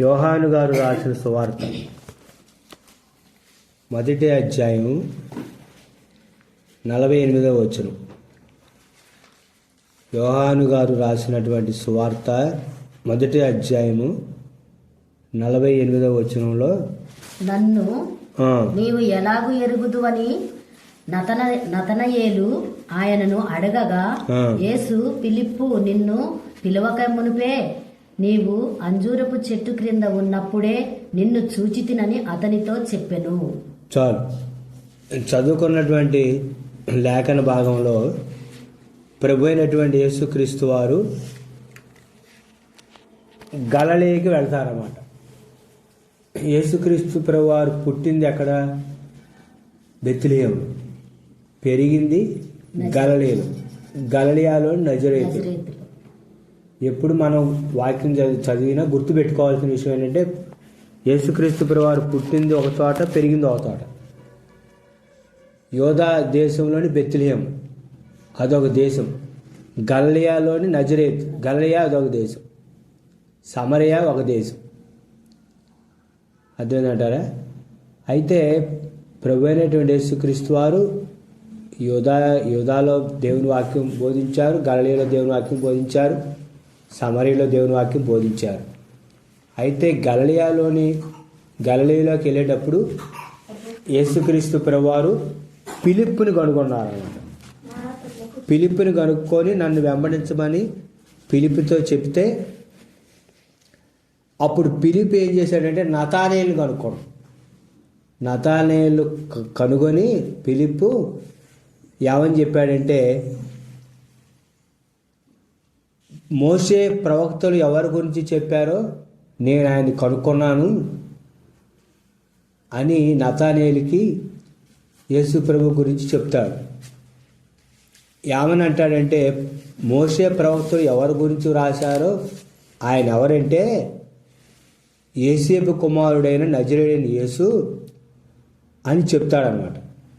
యోహాను గారు రాసిన సువార్త. మొదటి అధ్యాయం నలభై ఎనిమిదవ వచనం. యోహాను గారు రాసినటువంటి సువార్త మొదటి అధ్యాయము నలభై ఎనిమిదవ వచనంలో నన్ను నీవు ఎలాగు ఎరుగుదువని నతన నతనయేలు ఆయనను అడగగా. యేసు పిలిప్పు నిన్ను పిలవక మునిపే నీవు అంజూరపు చెట్టు క్రింద ఉన్నప్పుడే నిన్ను చూచితినని అతనితో చెప్పెను. చాలు. చదువుకున్నటువంటి లేఖన భాగంలో ప్రభు అయినటువంటి యేసుక్రీస్తు వారు గలలేకి వెళ్తారన్నమాట. యేసుక్రీస్తు ప్రభు వారు పుట్టింది ఎక్కడ? బెత్తిలియం పెరిగింది గలలేలు గలలియాలో నజరేతు. ఎప్పుడు మనం వాక్యం చదివి చదివినా గుర్తుపెట్టుకోవాల్సిన విషయం ఏంటంటే యేసుక్రీస్తు వారు పుట్టింది ఒక చోట పెరిగింది ఒక చోట యోధా దేశంలోని బెత్లియం అదొక దేశం. గల్లియాలోని నజరేత్ గల్లియా అదొక దేశం. సమరయ ఒక దేశం. అర్థమైందంటారా? అయితే ప్రభు అయినటువంటి యేసుక్రీస్తు వారు యోధా యోధాలో దేవుని వాక్యం బోధించారు గలలీలో దేవుని వాక్యం బోధించారు. సమరీలో దేవుని వాక్యం బోధించారు. అయితే గలలియాలోని గలలియాలోకి వెళ్ళేటప్పుడు యేసుక్రీస్తు ప్రభువారు పిలుపుని కనుగొన్నారన్నమాట. పిలుపుని కనుక్కొని నన్ను వెంబడించమని పిలుపుతో చెప్తే అప్పుడు పిలిపి ఏం చేశాడంటే నతానేయులు కనుక్కోడు నతానేలు కనుగొని పిలుపు ఏమని చెప్పాడంటే మోసే ప్రవక్తలు ఎవరి గురించి చెప్పారో నేను ఆయన కనుక్కున్నాను అని నతానేలికి యేసు ప్రభు గురించి చెప్తాడు. ఏమని అంటాడంటే మోసే ప్రవక్తలు ఎవరి గురించి రాశారో ఆయన ఎవరంటే ఏసేపు కుమారుడైన నజరేడైన యేసు అని చెప్తాడనమాట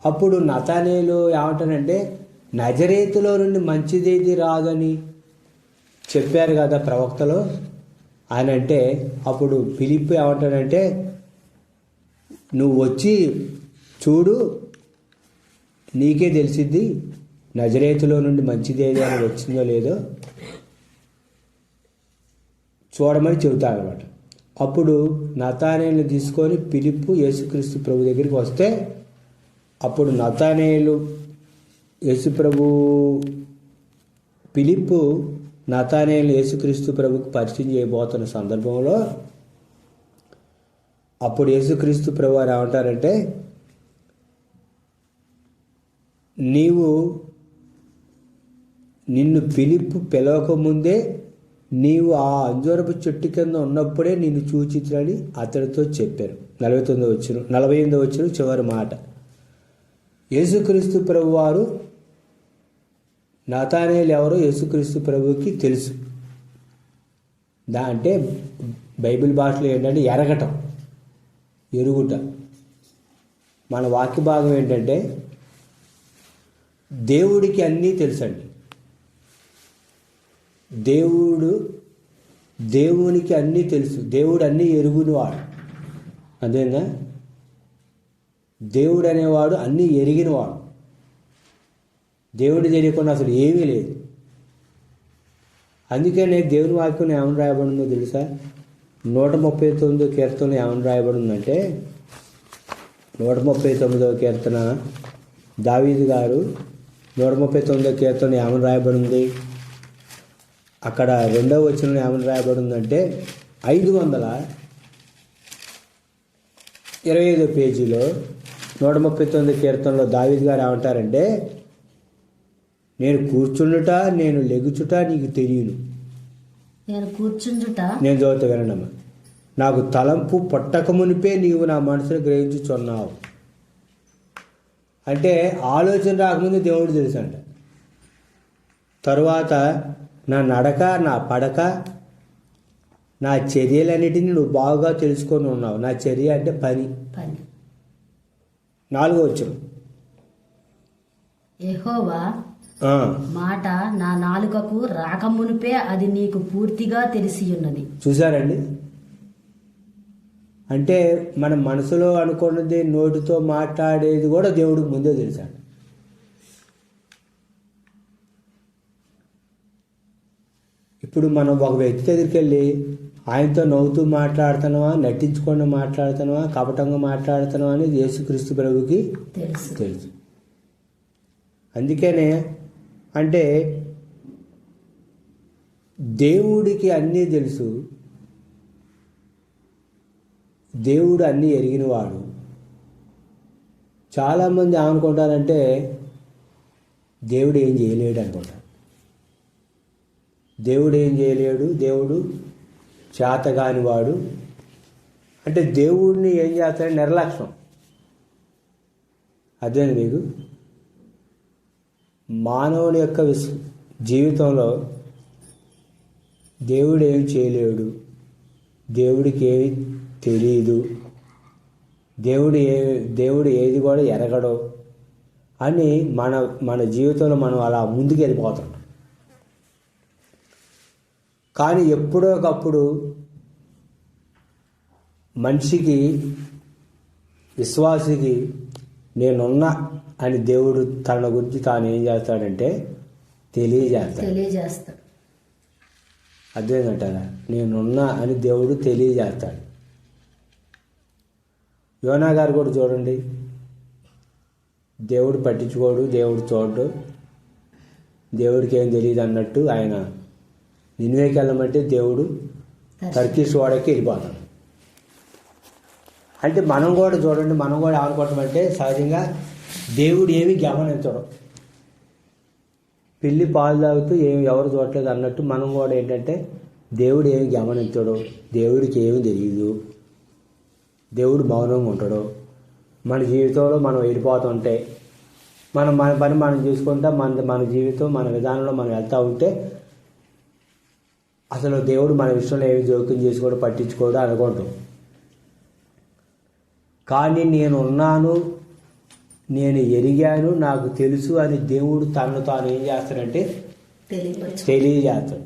అప్పుడు నతానేలు ఏమంటానంటే నజరేతులో నుండి మంచిదేది రాదని చెప్పారు కదా ప్రవక్తలు. ఆయన అంటే అప్పుడు పిలిప్ ఏమంటాడంటే నువ్వు వచ్చి చూడు నీకే తెలిసిద్ది నజరేతులో నుండి మంచిదేది అని వచ్చిందో లేదో చూడమని చెబుతాడు అనమాట అప్పుడు నతానేయులు తీసుకొని పిలుపు యేసుక్రీస్తు ప్రభు దగ్గరికి వస్తే అప్పుడు నతానేయులు యేసుప్రభు పిలిప్పు నతానేయులు యేసుక్రీస్తు ప్రభుకు పరిచయం చేయబోతున్న సందర్భంలో అప్పుడు యేసుక్రీస్తు ప్రభు వారు ఏమంటారంటే నీవు నిన్ను పిలుపు పిలవకముందే నీవు ఆ అంజూరపు చెట్టు కింద ఉన్నప్పుడే నిన్ను చూచితులని అతడితో చెప్పారు. నలభై తొమ్మిదో వచ్చిన నలభై ఎనిమిదో వచ్చిన చివరి మాట. యేసుక్రీస్తు ప్రభు నాతానేలు ఎవరో యేసుక్రీస్తు ప్రభుకి తెలుసు. దా అంటే బైబిల్ భాషలో ఏంటంటే ఎరగటం ఎరుగుట. మన వాక్య భాగం ఏంటంటే దేవుడికి అన్నీ తెలుసండి. దేవుడు దేవునికి అన్నీ తెలుసు. దేవుడు అన్నీ ఎరుగునివాడు. అదేనా దేవుడు అనేవాడు అన్నీ ఎరిగినవాడు. దేవుడు తెలియకుండా అసలు ఏమీ లేదు. అందుకనే దేవుని వాక్యం ఏమని రాయబడిందో తెలుసా? నూట ముప్పై తొమ్మిదో కీర్తన ఏమని రాయబడిందంటే నూట ముప్పై తొమ్మిదో కీర్తన దావీదు గారు నూట ముప్పై తొమ్మిదో కీర్తన ఏమని రాయబడింది? అక్కడ రెండవ వచ్చిన ఏమని రాయబడిందంటే ఐదు వందల ఇరవై ఐదో పేజీలో నూట ముప్పై తొమ్మిది కీర్తనలో దావీద్ గారు ఏమంటారంటే నేను కూర్చుండుట నేను లెగుచుట నీకు తెలియను. నేను కూర్చుండుట? నేను చదువుతా వినడమ్మా నాకు తలంపు పట్టక మునిపే నీవు నా మనసును గ్రహించుచున్నావు. అంటే ఆలోచన రాకముందు దేవుడు తెలుసు అంట తరువాత నా నడక నా పడక నా చర్యలన్నిటిని నువ్వు బాగా తెలుసుకొని ఉన్నావు. నా చర్య అంటే పని. పని. నాలుగో వచ్చం యెహోవా ఆ, మాట నా నాలుకకు రాకమునుపే అది నీకు పూర్తిగా తెలిసి ఉన్నది చూసారండి అంటే మన మనసులో అనుకున్నది నోటితో మాట్లాడేది కూడా దేవుడికి ముందే తెలుసాడు ఇప్పుడు మనం ఒక వ్యక్తి దగ్గరికి వెళ్ళి ఆయనతో నవ్వుతూ మాట్లాడుతున్నావా నటించుకొని మాట్లాడుతున్నావా కపటంగా మాట్లాడుతున్నావా అనేది యేసుక్రీస్తు ప్రభుకి తెలుసు. తెలుసు. అందుకనే అంటే దేవుడికి అన్నీ తెలుసు. దేవుడు అన్నీ ఎరిగినవాడు. చాలామంది ఏమనుకుంటారంటే దేవుడు ఏం చేయలేడు అనుకుంటారు. దేవుడు ఏం చేయలేడు? దేవుడు చేతగానివాడు. అంటే దేవుడిని ఏం చేస్తాడు? నిర్లక్ష్యం. అదే మీకు? మానవుని యొక్క విశ్వ జీవితంలో దేవుడు ఏం చేయలేడు. దేవుడికి ఏమి తెలియదు దేవుడు ఏ దేవుడు ఏది కూడా ఎరగడు అని మన మన జీవితంలో మనం అలా ముందుకు వెళ్ళిపోతాం. కానీ ఎప్పుడో ఒకప్పుడు మనిషికి విశ్వాసికి నేనున్నా అని దేవుడు తన గురించి తాను ఏం చేస్తాడంటే తెలియజేస్తాడు. తెలియజేస్తాడు. అదేంటంటారా? నేనున్నా అని దేవుడు తెలియజేస్తాడు. యోనా గారు కూడా చూడండి. దేవుడు పట్టించుకోడు దేవుడు చూడడు. దేవుడికి ఏం తెలియదు అన్నట్టు ఆయన నిన్వేకి వెళ్ళమంటే దేవుడు టర్కీస్ వాడకి వెళ్ళిపోతాడు. అంటే మనం కూడా చూడండి మనం కూడా ఏమనుకుంటామంటే సహజంగా దేవుడు ఏమి గమనించడం. పిల్లి పాలు తాగుతూ ఏమి ఎవరు చూడట్లేదు అన్నట్టు మనం కూడా ఏంటంటే దేవుడు ఏమి గమనించడు దేవుడికి ఏమి తెలియదు. దేవుడు మౌనంగా ఉంటాడు. మన జీవితంలో మనం వెళ్ళిపోతుంటే మనం మన పని మనం చూసుకుంటా మన మన జీవితం మన విధానంలో మనం వెళ్తూ ఉంటే అసలు దేవుడు మన విషయంలో ఏమి జోక్యం చేసుకోడు పట్టించుకోడు అనుకుంటాం. కానీ నేను ఉన్నాను నేను ఎరిగాను నాకు తెలుసు అని దేవుడు తనను తాను ఏం చేస్తాడంటే తెలియజేస్తాడు.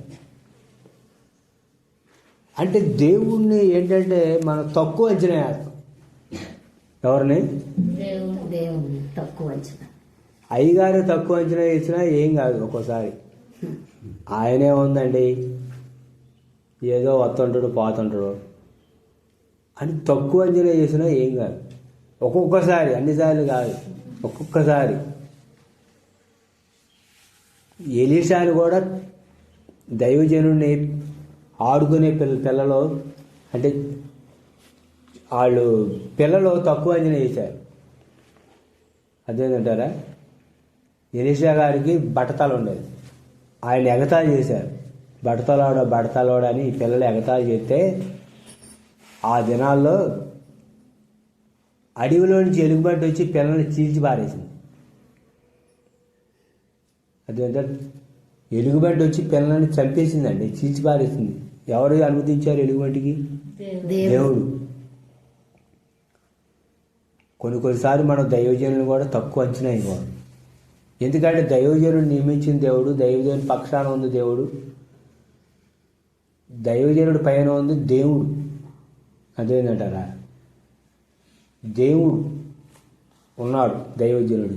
అంటే దేవుణ్ణి ఏంటంటే మనం తక్కువ అంచనా వేస్తాం. ఎవరిని? తక్కువ అంచనా. అయ్యగారు తక్కువ అంచనా వేసినా ఏం కాదు ఒక్కోసారి. ఆయనే ఉందండి. ఏదో వస్తుంటాడు పోతుంటాడు. అని తక్కువ అంచనా చేసినా ఏం కాదు. ఒక్కొక్కసారి అన్నిసార్లు కాదు. ఒక్కొక్కసారి. ఎలీషాని కూడా దైవజనుడిని ఆడుకునే పిల్ల పిల్లలు అంటే వాళ్ళు పిల్లలు తక్కువ అంచనా చేశారు. అదేంటంటారా? ఎలీషా గారికి బట్టతలు ఉండేది. ఆయన ఎగతాలు చేశారు. బట్టతలోడ బట్టతలోడ అని పిల్లలు ఎగతాళి చేస్తే ఆ దినాల్లో అడవిలో నుంచి ఎలుగుబంటి వచ్చి పిల్లల్ని చీల్చి పారేసింది. అదేంటే ఎలుగుబంటి వచ్చి పిల్లల్ని చంపేసిందండి చీల్చి పారేసింది. ఎవరు అనుమతించారు ఎలుగుబంటికి? దేవుడు. కొన్ని కొన్నిసార్లు మనం దైవజనులు కూడా తక్కువ అంచనా ఇవ్వాలి ఎందుకంటే దైవజనుడు నియమించిన దేవుడు దైవజనుడి పక్షాన ఉంది దేవుడు. దైవజనుడి పైన ఉంది దేవుడు. అదేంటంటారా? దేవుడు ఉన్నాడు దైవజనుడు.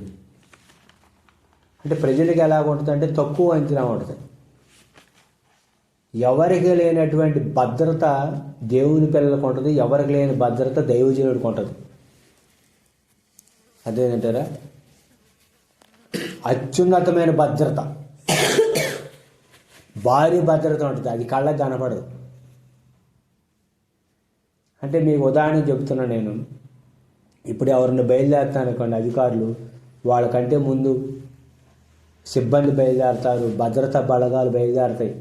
అంటే ప్రజలకు ఎలా ఉంటుంది అంటే తక్కువ అంచనా ఉంటుంది. ఎవరికి లేనటువంటి భద్రత దేవుని పిల్లలకు ఉంటుంది ఎవరికి లేని భద్రత దైవజనుడికి ఉంటుంది. అదేంటారా అత్యున్నతమైన భద్రత. భారీ భద్రత ఉంటుంది అది కళ్ళకు కనపడదు. అంటే మీకు ఉదాహరణ చెప్తున్నా నేను. ఇప్పుడు ఎవరిని బయలుదేరుతాను అనుకోండి అధికారులు వాళ్ళకంటే ముందు సిబ్బంది బయలుదేరతారు భద్రతా బలగాలు బయలుదేరతాయి.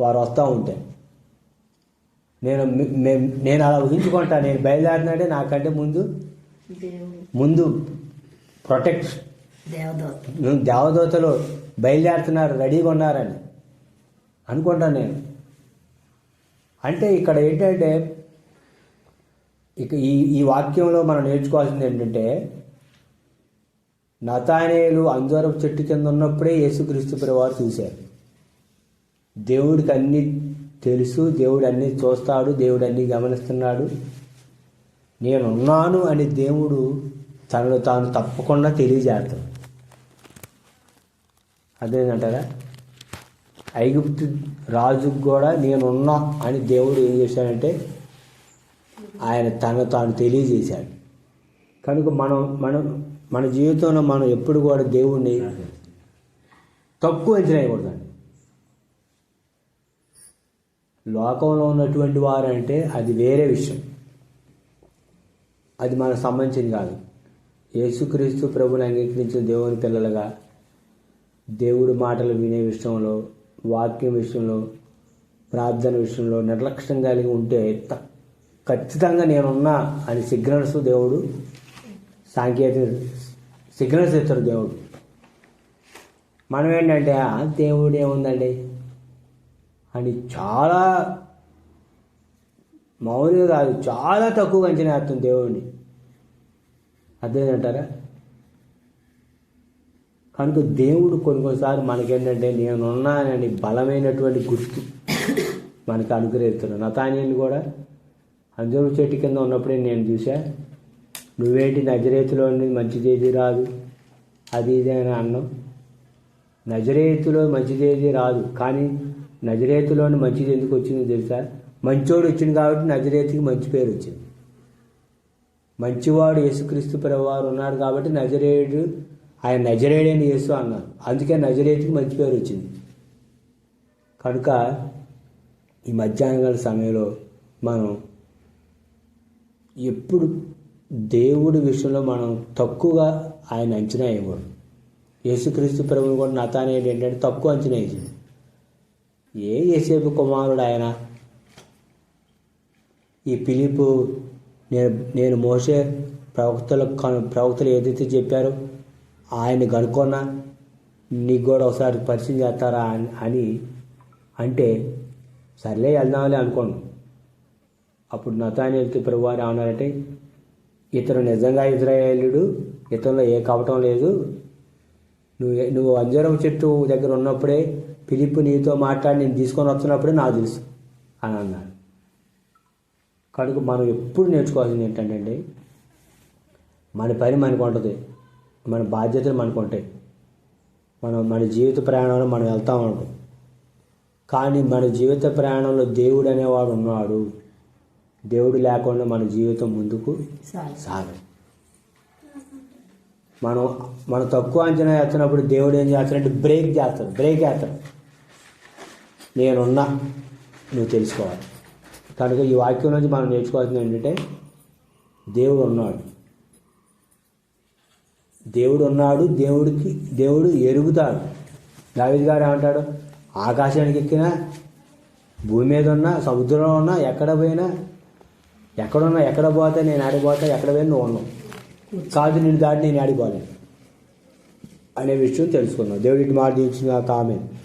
వారు వస్తూ ఉంటే. నేను నేను అలా ఊహించుకుంటా నేను బయలుదేరినాడే నాకంటే ముందు ముందు ప్రొటెక్ట్ దేవదూత దేవదూతలు బయలుదేరుతున్నారు రెడీగా ఉన్నారని అనుకుంటాను నేను. అంటే ఇక్కడ ఏంటంటే ఇక ఈ ఈ వాక్యంలో మనం నేర్చుకోవాల్సింది ఏంటంటే నతానేలు అంజూరపు చెట్టు కింద ఉన్నప్పుడే యేసుక్రీస్తు వారు చూశారు. దేవుడికి అన్నీ తెలుసు దేవుడు అన్నీ చూస్తాడు దేవుడు అన్నీ గమనిస్తున్నాడు. నేనున్నాను అని దేవుడు తనను తాను తప్పకుండా తెలియజేస్తాడు. అదేంటారా ఐగుప్తు రాజుకు కూడా నేనున్నా అని దేవుడు ఏం చేశాడంటే ఆయన తను తాను తెలియజేశాడు. కనుక మనం మనం మన జీవితంలో మనం ఎప్పుడు కూడా దేవుణ్ణి తక్కువ అంచనా వేయకూడదండి లోకంలో ఉన్నటువంటి వారంటే అది వేరే విషయం. అది మనకు సంబంధించింది కాదు. యేసుక్రీస్తు ప్రభుని అంగీకరించిన దేవుని పిల్లలుగా దేవుడి మాటలు వినే విషయంలో వాక్యం విషయంలో ప్రార్థన విషయంలో నిర్లక్ష్యం కలిగి ఉంటే త- ఖచ్చితంగా నేనున్నా అని సిగ్నల్స్ దేవుడు సాంకేతిక సిగ్నల్స్ ఇస్తాడు దేవుడు. మనం ఏంటంటే "ఆ, దేవుడు ఏముందండి? అని చాలా మామూలుగా కాదు చాలా తక్కువ అంచనా వేస్తుంది దేవుడిని. అర్థమైందంటారా? కనుక దేవుడు కొన్ని కొన్నిసార్లు మనకేంటంటే నేనున్నానని బలమైనటువంటి గుర్తు మనకు అనుగ్రహిస్తున్నాను నతానీయులు కూడా అంజూరు చెట్టు కింద ఉన్నప్పుడే నేను చూసా నువ్వేంటి నజరేతులో మంచిదేది రాదు. అది ఇది అని అన్నం నజరేతులో మంచిదేది రాదు. కానీ నజరేతులోని మంచిది ఎందుకు వచ్చిందో తెలుసా? మంచోడు వచ్చింది కాబట్టి నజరేతికి మంచి పేరు వచ్చింది. మంచివాడు యేసుక్రీస్తు ప్రభువారు ఉన్నారు కాబట్టి నజరేయుడు ఆయన నజరేయుడని యేసు అన్నారు. అందుకే నజరేతికి మంచి పేరు వచ్చింది. కనుక ఈ మధ్యాహ్నకాల సమయంలో మనం ఎప్పుడు దేవుడి విషయంలో మనం తక్కువగా ఆయన అంచనా వేయకూడదు. యేసుక్రీస్తు ప్రభుని కూడా నతానేది ఏంటంటే తక్కువ అంచనా వేసింది. ఏ ఏసేపు కుమారుడు ఆయన? ఈ పిలుపు నేను నేను మోసే ప్రవక్తలకు కను- ప్రవక్తలు ఏదైతే చెప్పారో ఆయన కనుక్కున్నా నీకు కూడా ఒకసారి పరిచయం చేస్తారా అని అని అంటే సర్లే వెళ్దాంలే అనుకోండి అప్పుడు నతానేల్కి ప్రభువారు అన్నారంటే ఇతను నిజంగా ఇజ్రాయేలుడు ఇతరులో ఏ కావటం లేదు. నువ్వు నువ్వు అంజరం చెట్టు దగ్గర ఉన్నప్పుడే పిలిపు నీతో మాట్లాడి నేను తీసుకొని వస్తున్నప్పుడే నాకు తెలుసు అని అన్నాడు కనుక మనం ఎప్పుడు నేర్చుకోవాల్సింది ఏంటంటే మన పని మనకు ఉంటుంది మన బాధ్యతలు మనకు ఉంటాయి. మనం మన జీవిత ప్రయాణంలో మనం వెళ్తా ఉంటాం కానీ మన జీవిత ప్రయాణంలో దేవుడు అనేవాడు ఉన్నాడు. దేవుడు లేకుండా మన జీవితం ముందుకు సాగదు మనం మనం తక్కువ అంచనా వేస్తున్నప్పుడు దేవుడు ఏం చేస్తాడంటే బ్రేక్ చేస్తాడు బ్రేక్ వేస్తాడు. నేనున్నా నువ్వు తెలుసుకోవాలి. కనుక ఈ వాక్యం నుంచి మనం నేర్చుకోవాల్సింది ఏంటంటే దేవుడు ఉన్నాడు. దేవుడు ఉన్నాడు దేవుడికి దేవుడు ఎరుగుతాడు. దావిద్ గారు ఏమంటాడు? ఆకాశానికి ఎక్కినా భూమి మీద ఉన్నా సముద్రంలో ఉన్నా ఎక్కడ పోయినా ఎక్కడున్నా ఎక్కడ పోతే నేను ఆడిపోతా ఎక్కడ పోయి నువ్వు ఉన్నావు కాదు నేను దాటి నేను ఆడిపోలేను అనే విషయం తెలుసుకున్నావు దేవుడికి మాట ఇచ్చిన కామెంట్